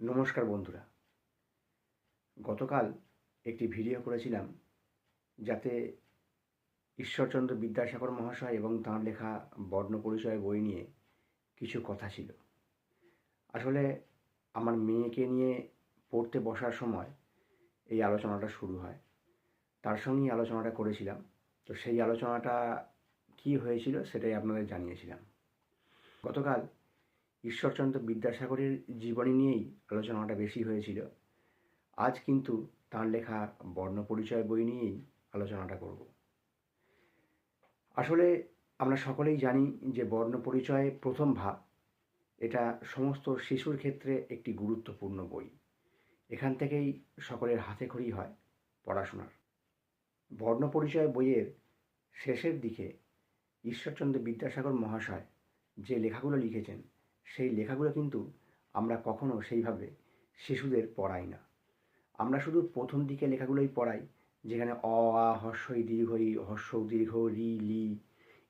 নমস্কার বন্ধুরা। গতকাল একটি ভিডিও করেছিলাম যাতে ঈশ্বরচন্দ্র বিদ্যাসাগর মহাশয় এবং তাঁর লেখা বর্ণ পরিচয় বই নিয়ে কিছু কথা ছিল। আসলে আমার মেয়েকে নিয়ে পড়তে বসার সময় এই আলোচনাটা শুরু হয়। তার সঙ্গেই আলোচনাটা করেছিলাম। তো সেই আলোচনাটা কী হয়েছিল সেটাই আপনাদের জানিয়েছিলাম। গতকাল ঈশ্বরচন্দ্র বিদ্যাসাগরের জীবনী নিয়েই আলোচনাটা বেশি হয়েছিল। আজ কিন্তু তাঁর লেখা বর্ণপরিচয় বই নিয়েই আলোচনাটা করব। আসলে আমরা সকলেই জানি যে বর্ণ পরিচয় প্রথম ভাব, এটা সমস্ত শিশুর ক্ষেত্রে একটি গুরুত্বপূর্ণ বই। এখান থেকেই সকলের হাতে খড়ি হয় পড়াশোনার। বর্ণপরিচয় বইয়ের শেষের দিকে ঈশ্বরচন্দ্র বিদ্যাসাগর মহাশয় যে লেখাগুলো লিখেছেন সেই লেখাগুলো কিন্তু আমরা কখনো সেইভাবে শিশুদের পড়াই না। আমরা শুধু প্রথম দিকে লেখাগুলোই পড়াই, যেখানে অ, আ, হর্ষই দীর্ঘই হর্ষ দীর্ঘ, রি, লি,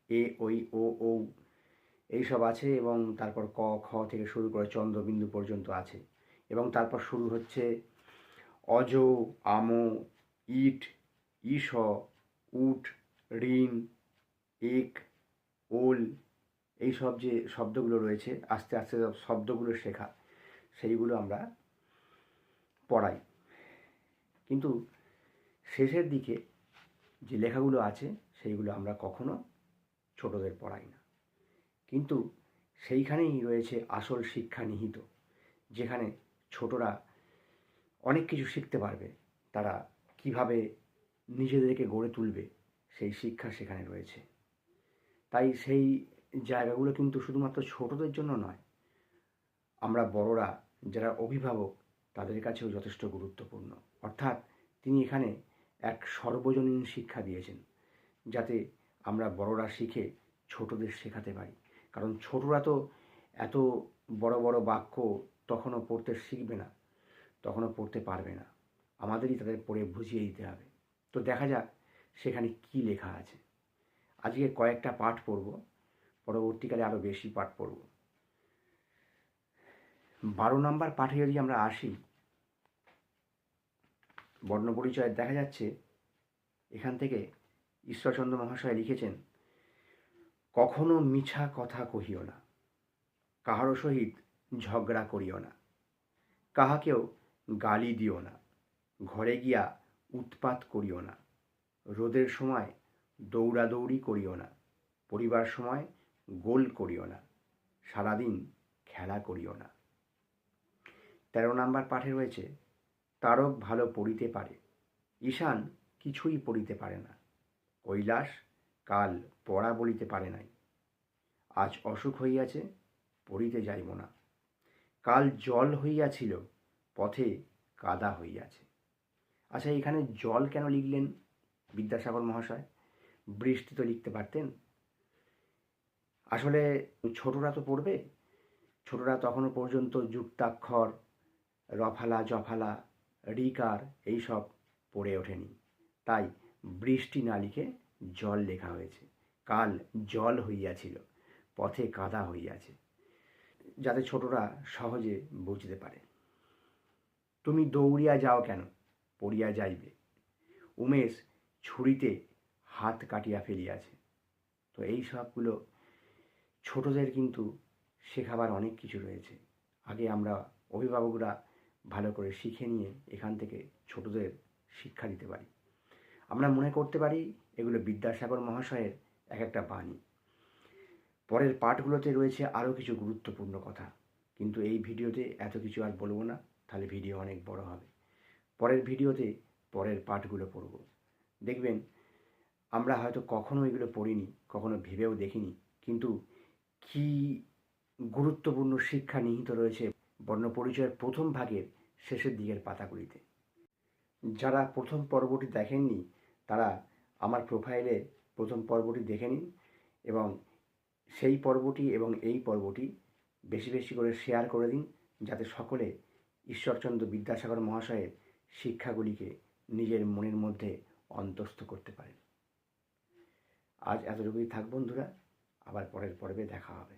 এ, ওই, ও, ঔ এইসব আছে এবং তারপর ক, খ থেকে শুরু করে চন্দ্রবিন্দু পর্যন্ত আছে এবং তারপর শুরু হচ্ছে অজ, আম, ইট ইস উট, ঋণ, এক, ওল এই সব যে শব্দগুলো রয়েছে, আস্তে আস্তে সব শব্দগুলো শেখা, সেইগুলো আমরা পড়াই। কিন্তু শেষের দিকে যে লেখাগুলো আছে, সেইগুলো আমরা কখনো ছোটদের পড়াই না। কিন্তু সেইখানেই রয়েছে আসল শিক্ষা নিহিত, যেখানে ছোটরা অনেক কিছু শিখতে পারবে, তারা কীভাবে নিজেদেরকে গড়ে তুলবে, সেই শিক্ষা সেখানে রয়েছে। তাই সেই জায়গাগুলো কিন্তু শুধুমাত্র ছোটদের জন্য নয়, আমরা বড়রা যারা অভিভাবক, তাদের কাছেও যথেষ্ট গুরুত্বপূর্ণ। অর্থাৎ তিনি এখানে এক সর্বজনীন শিক্ষা দিয়েছেন, যাতে আমরা বড়রা শিখে ছোটদের শেখাতে পারি। কারণ ছোটরা তো এত বড় বড় বাক্য তখনও পড়তে শিখবে না, তখনও পড়তে পারবে না। আমাদেরই তাদের পড়ে বুঝিয়ে দিতে হবে। তো দেখা যাক সেখানে কি লেখা আছে। আজকে কয়েকটা পাঠ পড়ব। পরবর্তীকালে আরও বেশি পাঠ পড়ব। বারো নম্বর পাঠে যদি আমরা আসি বর্ণ পরিচয় দেখা যাচ্ছে, এখান থেকে ঈশ্বরচন্দ্র মহাশয় লিখেছেন, কখনো মিছা কথা কহিও না কাহারও সহিত ঝগড়া করিও না, কাহাকেও গালি দিও না, ঘরে গিয়া উৎপাত করিও না, রোদের সময় দৌড়াদৌড়ি করিও না, পরিবার সময় গোল করিও না, সারাদিন খেলা করিও না। তেরো নাম্বার পাঠে রয়েছে, তারক ভালো পড়িতে পারে, ঈশান কিছুই পড়িতে পারে না, কৈলাস কাল পড়া বলিতে পারে নাই, আজ অসুখ হইয়াছে, পড়িতে যাইব না, কাল জল হইয়াছিল, পথে কাদা হইয়াছে। আচ্ছা এখানে জল কেন লিখলেন বিদ্যাসাগর মহাশয়? বৃষ্টি তো লিখতে পারতেন আসলে ছোটরা তো পড়বে। ছোটরা তখনও পর্যন্ত যুক্তাক্ষর, রফালা, জফালা, রিকার এইসব পড়ে ওঠেনি। তাই বৃষ্টি না লিখে জল লেখা হয়েছে। কাল জল হইয়াছিল, পথে কাদা হইয়াছে। যাতে ছোটরা সহজে বুঝতে পারে। তুমি দৌড়িয়া যাও কেন? পড়িয়া যাইবে। উমেশ ছুরিতে হাত কাটিয়া ফেলিয়াছে। তো এই সবগুলো ছোটদের কিন্তু শেখাবার অনেক কিছু রয়েছে। আগে আমরা অভিভাবকরা ভালো করে শিখে নিয়ে এখান থেকে ছোটদের শিক্ষা দিতে পারি। আমরা মনে করতে পারি এগুলো বিদ্যাসাগর মহাশয়ের এক একটা বাণী। পরের পাঠগুলোতে রয়েছে আরও কিছু গুরুত্বপূর্ণ কথা। কিন্তু এই ভিডিওতে এত কিছু আর বলব না, তাহলে ভিডিও অনেক বড় হবে। পরের ভিডিওতে পরের পাঠগুলো পড়ব। দেখবেন, আমরা হয়তো কখনো এগুলো পড়িনি, কখনো ভেবেও দেখিনি, কিন্তু কি গুরুত্বপূর্ণ শিক্ষা নিহিত রয়েছে বর্ণপরিচয়ের প্রথম ভাগের শেষের দিকের পাতাগুলিতে? যারা প্রথম পর্বটি দেখেননি, তারা আমার প্রোফাইলে প্রথম পর্বটি দেখে নিন এবং সেই পর্বটি এবং এই পর্বটি বেশি বেশি করে শেয়ার করে দিন যাতে সকলে ঈশ্বরচন্দ্র বিদ্যাসাগর মহাশয়ের শিক্ষাগুলিকে নিজের মনের মধ্যে অন্তস্থ করতে পারেন। আজ এতটুকুই থাক বন্ধুরা। আবার পরের পর্বে দেখা হবে